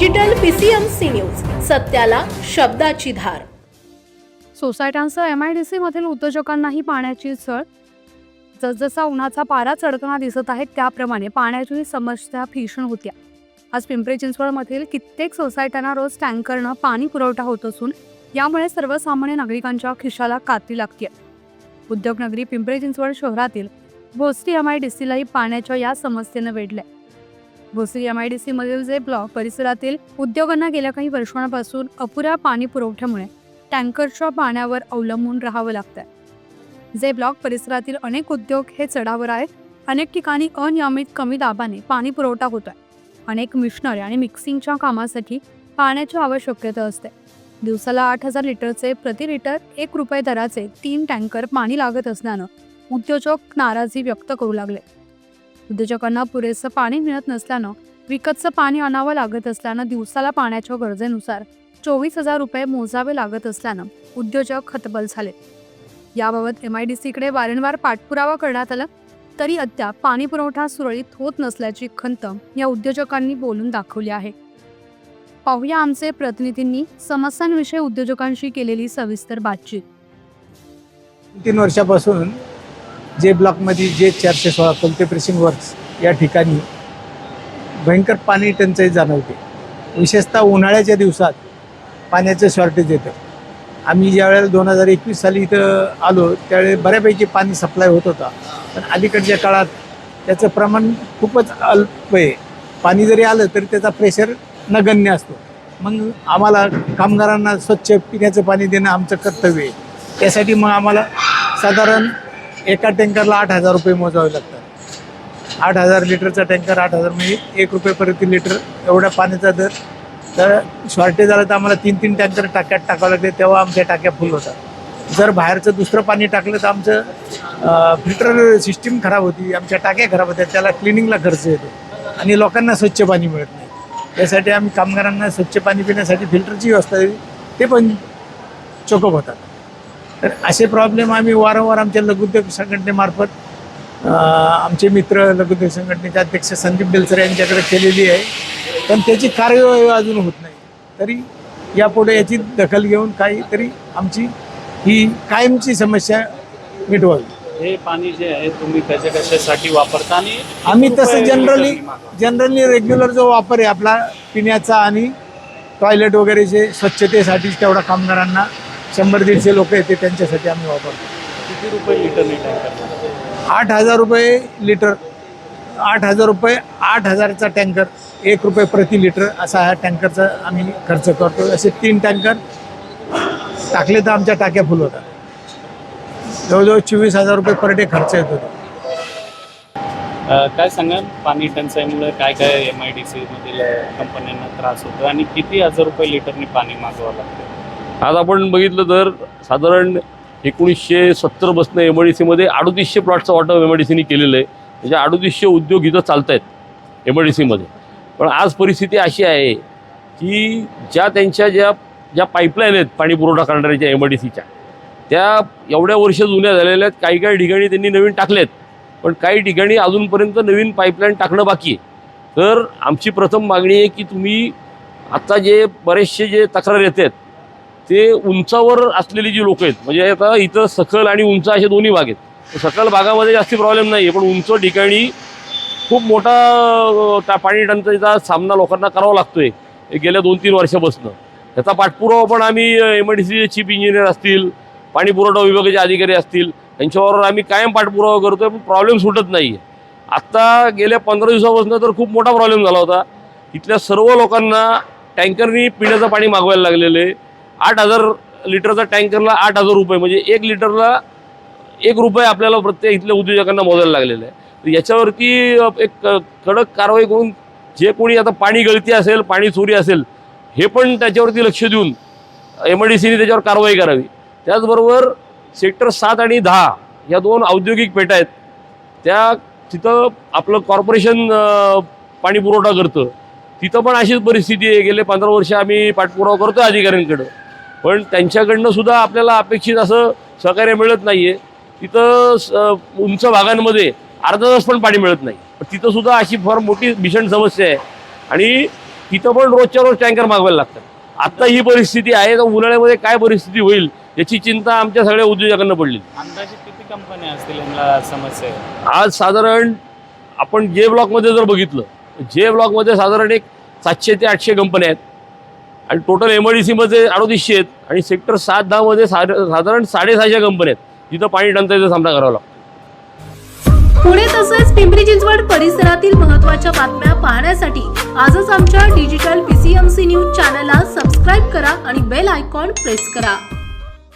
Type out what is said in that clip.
Digital PCMC news सत्याला शब्दाची धार. सोसायट्यांसह एम आय डी सीमधील उद्योजकांनाही पाण्याची चळ जसजसा उन्हाचा पारा चढताना दिसत आहे त्याप्रमाणे पाण्याची समस्या भीषण होत्या. आज पिंपरी चिंचवडमधील कित्येक सोसायट्यांना रोज टँकरनं पाणी पुरवठा होत असून यामुळे सर्वसामान्य नागरिकांच्या खिशाला कात्री लागते उद्योगनगरी पिंपरी चिंचवड शहरातील भोसरी एम आय डी सीलाही पाण्याच्या या समस्येनं वेढलंय. भोसरी एम आय डी सीमधील जे ब्लॉक परिसरातील उद्योगांना गेल्या काही वर्षांपासून अपुऱ्या पाणी पुरवठ्यामुळे टँकरच्या पाण्यावर अवलंबून राहावं लागतंय. जे ब्लॉक परिसरातील अनेक उद्योग हे चढावर आहेत. अनेक ठिकाणी अनियमित कमी दाबाने पाणी पुरवठा होतोय. अनेक मिशनरी आणि मिक्सिंगच्या कामासाठी पाण्याची आवश्यकता असते. दिवसाला आठ हजार लिटरचे प्रति लिटर एक रुपये दराचे तीन टँकर पाणी लागत असल्यानं उद्योजक नाराजी व्यक्त करू लागले. उद्योजकांना पुरेसं पाणी मिळत नसल्यानं विकतचं पाणी आणावं लागत असल्यानं दिवसाला पाण्याच्या गरजेनुसार चोवीस हजार रुपये मोजावे लागत असल्यानं उद्योजक हतबल झाले. याबाबत एम आय डी सीकडे वारंवार पाठपुरावा करण्यात आला तरी अद्याप पाणी पुरवठा सुरळीत होत नसल्याची खंत या उद्योजकांनी बोलून दाखवली आहे. पाहूया आमचे प्रतिनिधींनी समस्यांविषयी उद्योजकांशी केलेली सविस्तर बातचीत. तीन वर्षापासून जे ब्लॉकमध्ये जे चारशे सोळा कोलते प्रेसिंग वर्क्स या ठिकाणी भयंकर पाणी टंचाई जाणवते. विशेषतः उन्हाळ्याच्या दिवसात पाण्याचं शॉर्टेज येतं. आम्ही ज्यावेळेला दोन हजार एकवीस साली इथं आलो त्यावेळी बऱ्यापैकी पाणी सप्लाय होत होता. पण अलीकडच्या काळात त्याचं प्रमाण खूपच अल्प आहे. पाणी जरी आलं तरी त्याचा प्रेशर नगण्य असतो. मग आम्हाला कामगारांना स्वच्छ पिण्याचं पाणी देणं आमचं कर्तव्य आहे. त्यासाठी मग आम्हाला साधारण एका टँकरला आठ हजार रुपये मोजावे लागतात. आठ हजार लिटरचा टँकर आठ हजार म्हणजे एक रुपये प्रति लिटर एवढ्या पाण्याचा दर. तर शॉर्टेज झालं तर आम्हाला तीन तीन टँकर टाक्यात टाकावं लागते तेव्हा आमच्या टाक्या फुल होतात. जर बाहेरचं दुसरं पाणी टाकलं तर आमचं फिल्टर सिस्टीम खराब होती आमच्या टाक्या खराब होत्या त्याला क्लिनिंगला खर्च येतो. आणि लोकांना स्वच्छ पाणी मिळत नाही. त्यासाठी आम्ही कामगारांना स्वच्छ पाणी पिण्यासाठी फिल्टरची व्यवस्था दिली ते पण चोकअप होतात. तर असे प्रॉब्लेम आम्ही वारंवार आमच्या लघुद्योग संघटनेमार्फत आमचे मित्र लघुद्योग संघटनेचे अध्यक्ष संदीप बेलसरे यांच्याकडे केलेली आहे. पण त्याची कार्यवाही अजून होत नाही. तरी यापुढे याची दखल घेऊन काहीतरी आमची ही कायमची समस्या मिटवावी. हे पाणी जे आहे तुम्ही कशा कशासाठी वापरता आणि आम्ही तसं जनरली? जनरली रेग्युलर जो वापर आहे आपला पिण्याचा आणि टॉयलेट वगैरेचे स्वच्छतेसाठी तेवढा कामगारांना शंभर दीडशे लोक येते त्यांच्यासाठी आम्ही वापरतो. किती रुपये लिटरने टँकर आठ हजार रुपये लिटर आठ हजार रुपये आठ हजारचा टँकर एक रुपये प्रति लिटर असा हा टँकरचा आम्ही खर्च करतो. असे तीन टँकर टाकले तर आमच्या टाक्या फुल होतात. जवळजवळ चोवीस हजार रुपये पर डे खर्च येत. होतो काय सांगाल? पाणी टंचाईमुळे काय काय एम आय डी सी मधील कंपन्यांना त्रास होतो आणि किती हजार रुपये लिटरने पाणी मागवावं लागतं? आज आपण बघितलं तर साधारण एकोणीसशे सत्तर बसणं एम डी सीमध्ये अडोतीसशे प्लॉटचं वाटप एम आय डी सीने केलेलं आहे. म्हणजे अडोतीसशे उद्योग इथं चालत आहेत एम आय डी सीमध्ये पण आज परिस्थिती अशी आहे की ज्या त्यांच्या ज्या ज्या पाईपलाईन आहेत पाणी पुरवठा करणाऱ्याच्या एम आय डी सीच्या त्या एवढ्या वर्ष जुन्या झालेल्या आहेत काही काही ठिकाणी त्यांनी नवीन टाकल्या आहेत पण काही ठिकाणी अजूनपर्यंत नवीन पाईपलाईन टाकणं बाकी आहे. तर आमची प्रथम मागणी आहे की तुम्ही आता जे बरेचसे जे तक्रार येत आहेत ते उंचावर असलेली जी लोक आहेत म्हणजे आता इथं सखल आणि उंच असे दोन्ही भाग आहेत. सखल भागामध्ये जास्ती प्रॉब्लेम नाही आहे पण उंच ठिकाणी खूप मोठा त्या पाणी टंचाईचा सामना लोकांना करावा लागतोय गेल्या दोन तीन वर्षापासून. त्याचा पाठपुरावा पण आम्ही एम आय डी सीचे चीफ इंजिनियर असतील पाणी पुरवठा विभागाचे अधिकारी असतील यांच्यावर आम्ही कायम पाठपुरावा करतोय पण प्रॉब्लेम सुटत नाही आहे आत्ता गेल्या पंधरा दिवसापासून तर खूप मोठा प्रॉब्लेम झाला होता. इथल्या सर्व लोकांना टँकरनी पिण्याचं पाणी मागवायला लागलेलं आहे. आठ हजार लिटरचा टँकरला आठ हजार रुपये म्हणजे एक लिटरला एक रुपये आपल्याला प्रत्येक इथल्या उद्योजकांना मोजायला लागलेला आहे. तर याच्यावरती एक कडक कारवाई करून जे कोणी आता पाणी गळती असेल पाणी चोरी असेल हे पण त्याच्यावरती लक्ष देऊन एम आय डी सीने त्याच्यावर कारवाई करावी. त्याचबरोबर सेक्टर सात आणि दहा या दोन औद्योगिक पेटा आहेत. त्या तिथं आपलं कॉर्पोरेशन पाणी पुरवठा करतं. तिथं पण अशीच परिस्थिती आहे. गेले पंधरा वर्ष आम्ही पाठपुरावा करतो अधिकाऱ्यांकडं. पण त्यांच्याकडनं सुद्धा आपल्याला अपेक्षित असं सहकार्य मिळत नाही आहे तिथं उंच भागांमध्ये अर्धा तास पण पाणी मिळत नाही. पण तिथं सुद्धा अशी फार मोठी भीषण समस्या आहे. आणि तिथं पण रोजच्या रोज टँकर मागवायला लागतात. आता ही परिस्थिती आहे तर उन्हाळ्यामध्ये काय परिस्थिती होईल याची चिंता आमच्या सगळ्या उद्योजकांना पडली अंदाजे किती कंपन्या असतील समस्या आज साधारण आपण जे ब्लॉकमध्ये जर बघितलं जे ब्लॉकमध्ये साधारण एक सातशे ते आठशे कंपन्या आहेत. आणि टोटल एम आय डी सीमध्ये अडोतीसशे आहेत आणि सेक्टर सात दहामध्ये साध- साधारण साडेसहाशे कंपन्या आहेत. जिथं पाणी टंचाईचा सामना करावा लागतो. पुणे तसेच पिंपरी चिंचवड परिसरातील महत्त्वाच्या बातम्या पाहण्यासाठी आजच आमच्या डिजिटल पीसीएमसी न्यूज चॅनलला सबस्क्राईब करा आणि बेल आयकॉन प्रेस करा.